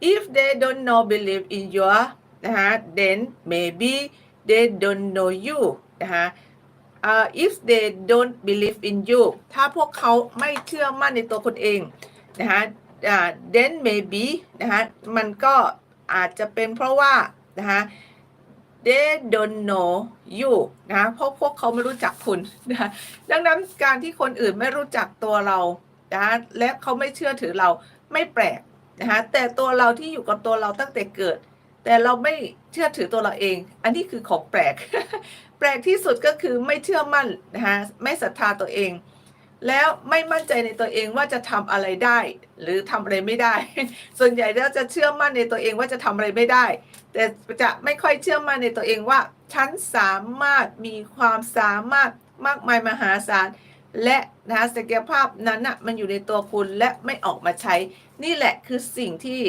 if they don't know believe in your นะคะ then maybe they don't know you นะคะ uh, if they don't believe in you ถ้าพวกเขาไม่เชื่อมั่นในตัวคุณเองนะคะอ่า then maybe นะคะมันก็อาจจะเป็นเพราะว่านะคะ they don't know you นะคะเพราะพวกเขาไม่รู้จักคุณนะคะดังนั้นการที่คนอื่นไม่รู้จักตัวเรานะคะและเขาไม่เชื่อถือเราไม่แปลก นะคะแต่ตัวเราที่อยู่กับตัวเราตั้งแต่เกิด แต่เราไม่เชื่อถือตัวเราเอง อันนี้คือของแปลก แปลกที่สุดก็คือไม่เชื่อมั่นนะคะไม่ศรัทธาตัวเอง แล้วไม่มั่นใจในตัวเองว่าจะทำอะไรได้ หรือทำอะไรไม่ได้ ส่วนใหญ่เราจะเชื่อมั่นในตัวเองว่าจะทำอะไรไม่ได้ แต่จะไม่ค่อยเชื่อมั่นในตัวเองว่าฉันสามารถมีความสามารถมากมายมหาศาล และนะศักยภาพนั้นนะมันอยู่ในตัวคุณและไม่ออกมาใช้ นี่แหละคือสิ่งที่